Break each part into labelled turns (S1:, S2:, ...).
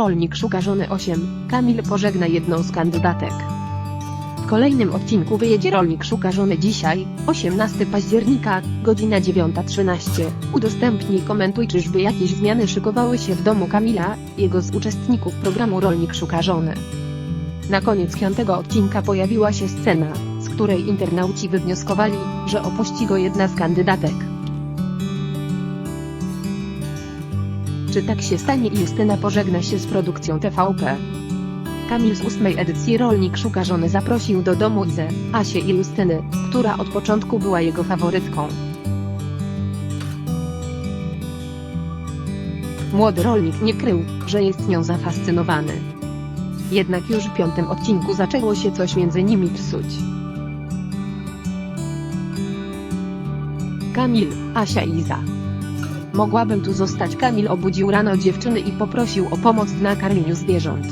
S1: Rolnik szuka żony 8. Kamil pożegna jedną z kandydatek. W kolejnym odcinku wyjedzie Rolnik szuka żony dzisiaj, 18 października, godzina 9.13. Udostępnij komentuj czyżby jakieś zmiany szykowały się w domu Kamila, jego z uczestników programu Rolnik szuka żony. Na koniec piątego odcinka pojawiła się scena, z której internauci wywnioskowali, że opuści go jedna z kandydatek. Czy tak się stanie i Justyna pożegna się z produkcją TVP? Kamil z ósmej edycji Rolnik szuka żony zaprosił do domu Izę, Asię i Justyny, która od początku była jego faworytką. Młody rolnik nie krył, że jest nią zafascynowany. Jednak już w piątym odcinku zaczęło się coś między nimi psuć. Kamil, Asia i Iza. Mogłabym tu zostać. Kamil obudził rano dziewczyny i poprosił o pomoc w nakarmieniu zwierząt.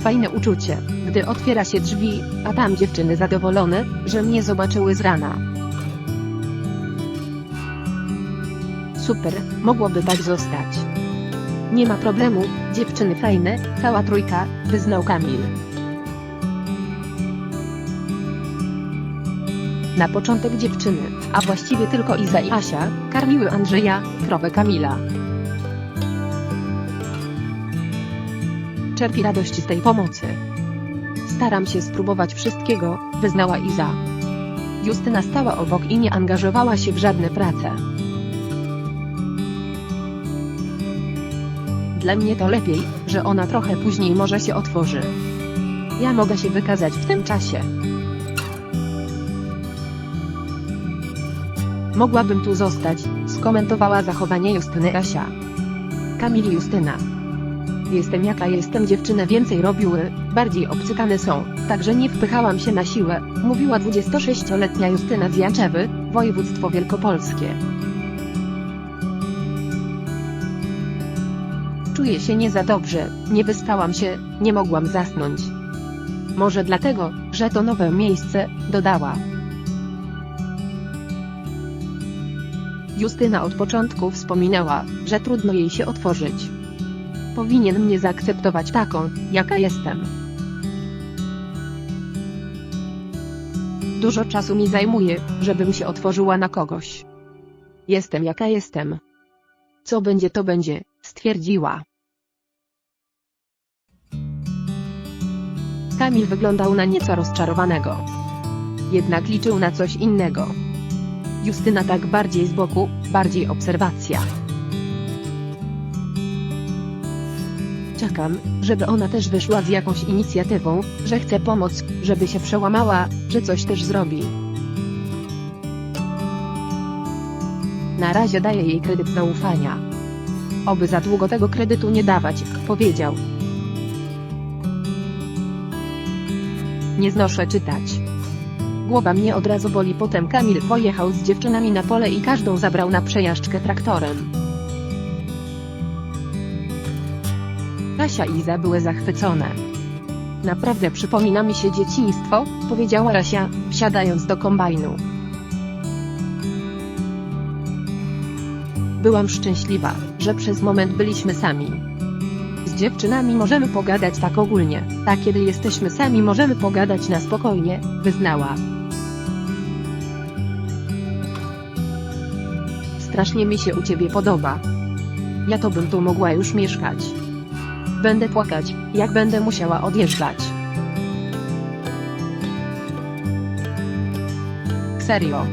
S1: Fajne uczucie, gdy otwiera się drzwi, a tam dziewczyny zadowolone, że mnie zobaczyły z rana. Super, mogłoby tak zostać. Nie ma problemu, dziewczyny fajne, cała trójka, wyznał Kamil. Na początek dziewczyny, a właściwie tylko Iza i Asia, karmiły Andrzeja, krowę Kamila. Czerpi radość z tej pomocy. Staram się spróbować wszystkiego, wyznała Iza. Justyna stała obok i nie angażowała się w żadne prace. Dla mnie to lepiej, że ona trochę później może się otworzy. Ja mogę się wykazać w tym czasie. Mogłabym tu zostać, skomentowała zachowanie Justyny Asia. Kamil Justyna. Jestem jaka jestem dziewczyny więcej robiły, bardziej obcykane są, także nie wpychałam się na siłę, mówiła 26-letnia Justyna z województwo wielkopolskie. Czuję się nie za dobrze, nie wyspałam się, nie mogłam zasnąć. Może dlatego, że to nowe miejsce, dodała. Justyna od początku wspominała, że trudno jej się otworzyć. Powinien mnie zaakceptować taką, jaka jestem. Dużo czasu mi zajmuje, żebym się otworzyła na kogoś. Jestem jaka jestem. Co będzie to będzie, stwierdziła. Kamil wyglądał na nieco rozczarowanego. Jednak liczył na coś innego. Justyna tak bardziej z boku, bardziej obserwacja. Czekam, żeby ona też wyszła z jakąś inicjatywą, że chce pomóc, żeby się przełamała, że coś też zrobi. Na razie daję jej kredyt zaufania. Oby za długo tego kredytu nie dawać, powiedział. Nie znoszę czytać. Głowa mnie od razu boli potem Kamil pojechał z dziewczynami na pole i każdą zabrał na przejażdżkę traktorem. Asia i Iza były zachwycone. Naprawdę przypomina mi się dzieciństwo, powiedziała Asia, wsiadając do kombajnu. Byłam szczęśliwa, że przez moment byliśmy sami. Dziewczynami możemy pogadać tak ogólnie, a kiedy jesteśmy sami możemy pogadać na spokojnie, wyznała. Strasznie mi się u ciebie podoba. Ja to bym tu mogła już mieszkać. Będę płakać, jak będę musiała odjeżdżać. Serio.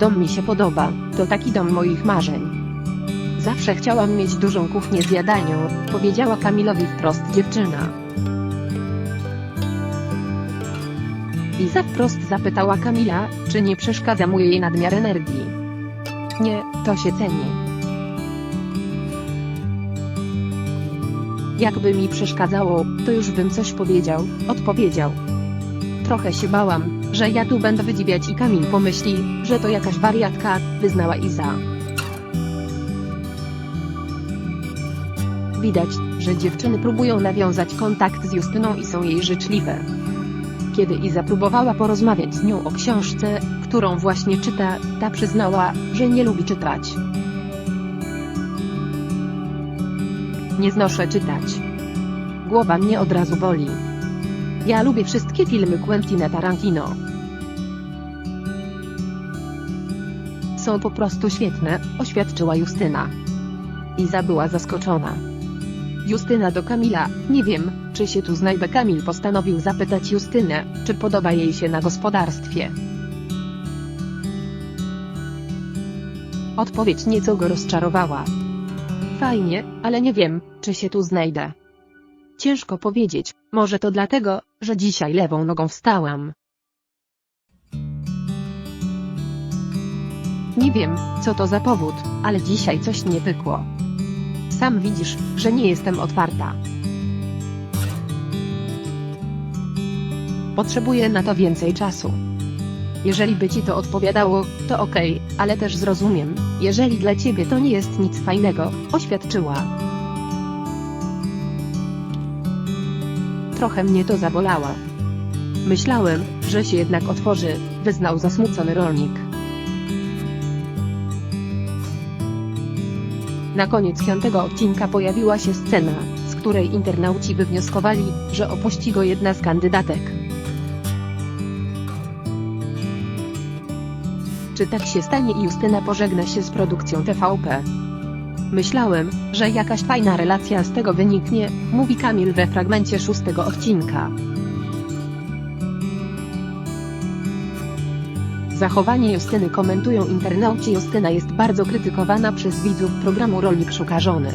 S1: Dom mi się podoba, to taki dom moich marzeń. Zawsze chciałam mieć dużą kuchnię z jadalnią, powiedziała Kamilowi wprost dziewczyna. Iza wprost zapytała Kamila, czy nie przeszkadza mu jej nadmiar energii. Nie, to się ceni. Jakby mi przeszkadzało, to już bym coś powiedział, odpowiedział. Trochę się bałam, że ja tu będę wydziwiać i Kamil pomyśli, że to jakaś wariatka, wyznała Iza. Widać, że dziewczyny próbują nawiązać kontakt z Justyną i są jej życzliwe. Kiedy Iza próbowała porozmawiać z nią o książce, którą właśnie czyta, ta przyznała, że nie lubi czytać. Nie znoszę czytać. Głowa mnie od razu boli. Ja lubię wszystkie filmy Quentina Tarantino. Są po prostu świetne, oświadczyła Justyna. Iza była zaskoczona. Justyna do Kamila, nie wiem, czy się tu znajdę Kamil postanowił zapytać Justynę, czy podoba jej się na gospodarstwie. Odpowiedź nieco go rozczarowała. Fajnie, ale nie wiem, czy się tu znajdę. Ciężko powiedzieć, może to dlatego, że dzisiaj lewą nogą wstałam. Nie wiem, co to za powód, ale dzisiaj coś nie pykło. Sam widzisz, że nie jestem otwarta. Potrzebuję na to więcej czasu. Jeżeli by ci to odpowiadało, to okej, ale też zrozumiem, jeżeli dla ciebie to nie jest nic fajnego, oświadczyła. Trochę mnie to zabolała. Myślałem, że się jednak otworzy, wyznał zasmucony rolnik. Na koniec piątego odcinka pojawiła się scena, z której internauci wywnioskowali, że opuści go jedna z kandydatek. Czy tak się stanie i Justyna pożegna się z produkcją TVP? Myślałem, że jakaś fajna relacja z tego wyniknie, mówi Kamil we fragmencie szóstego odcinka. Zachowanie Justyny komentują internauci Justyna jest bardzo krytykowana przez widzów programu Rolnik Szuka Żony.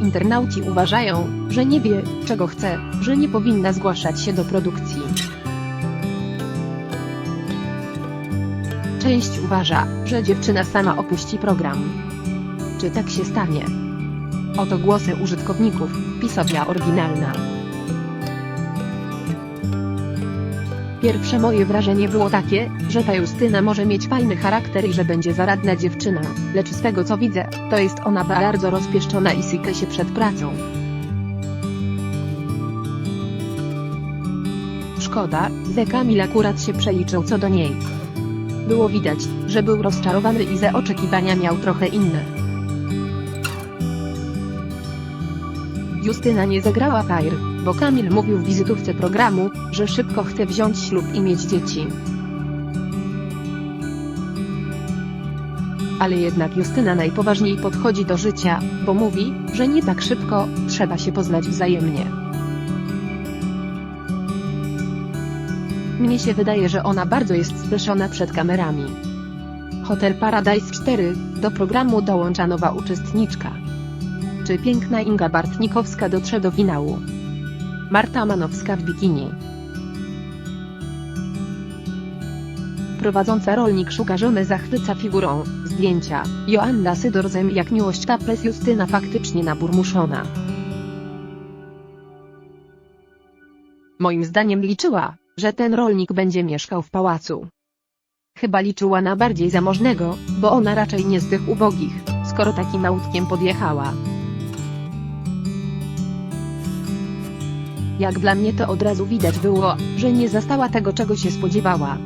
S1: Internauci uważają, że nie wie, czego chce, że nie powinna zgłaszać się do produkcji. Część uważa, że dziewczyna sama opuści program. Czy tak się stanie? Oto głosy użytkowników, pisownia oryginalna. Pierwsze moje wrażenie było takie, że ta Justyna może mieć fajny charakter i że będzie zaradna dziewczyna, lecz z tego co widzę, to jest ona bardzo rozpieszczona i syka się przed pracą. Szkoda, że Kamil akurat się przeliczył co do niej. Było widać, że był rozczarowany i ze oczekiwania miał trochę inne. Justyna nie zagrała fair, bo Kamil mówił w wizytówce programu, że szybko chce wziąć ślub i mieć dzieci. Ale jednak Justyna najpoważniej podchodzi do życia, bo mówi, że nie tak szybko, trzeba się poznać wzajemnie. Mnie się wydaje, że ona bardzo jest spieszona przed kamerami. Hotel Paradise 4, do programu dołącza nowa uczestniczka. Czy piękna Inga Bartnikowska dotrze do finału? Marta Manowska w bikini. Prowadząca rolnik szuka żony zachwyca figurą, zdjęcia, Joanna Sydorzem jak miłość kapres Justyna faktycznie naburmuszona. Moim zdaniem liczyła, że ten rolnik będzie mieszkał w pałacu. Chyba liczyła na bardziej zamożnego, bo ona raczej nie z tych ubogich, skoro takim autkiem podjechała. Jak dla mnie to od razu widać było, że nie zastała tego czego się spodziewała.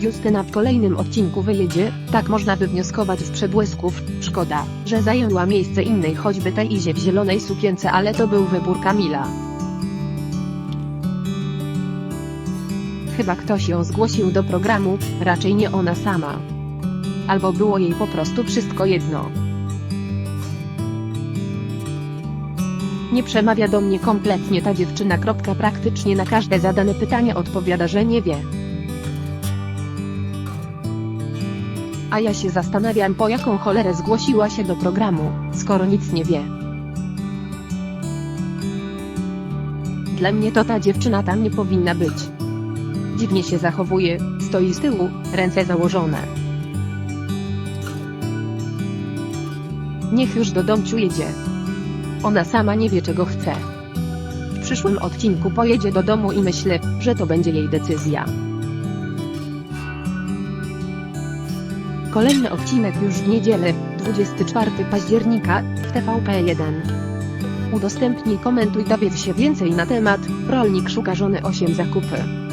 S1: Justyna w kolejnym odcinku wyjedzie, tak można wywnioskować z przebłysków, szkoda, że zajęła miejsce innej choćby tej Izie w zielonej sukience ale to był wybór Kamila. Chyba ktoś ją zgłosił do programu, raczej nie ona sama. Albo było jej po prostu wszystko jedno. Nie przemawia do mnie kompletnie ta dziewczyna. Praktycznie na każde zadane pytanie odpowiada, że nie wie. A ja się zastanawiam po jaką cholerę zgłosiła się do programu, skoro nic nie wie. Dla mnie to ta dziewczyna tam nie powinna być. Dziwnie się zachowuje, stoi z tyłu, ręce założone. Niech już do domciu jedzie. Ona sama nie wie czego chce. W przyszłym odcinku pojedzie do domu i myślę, że to będzie jej decyzja. Kolejny odcinek już w niedzielę, 24 października, w TVP1. Udostępnij, komentuj, dowiedz się więcej na temat Rolnik szuka żony 8 zakupy.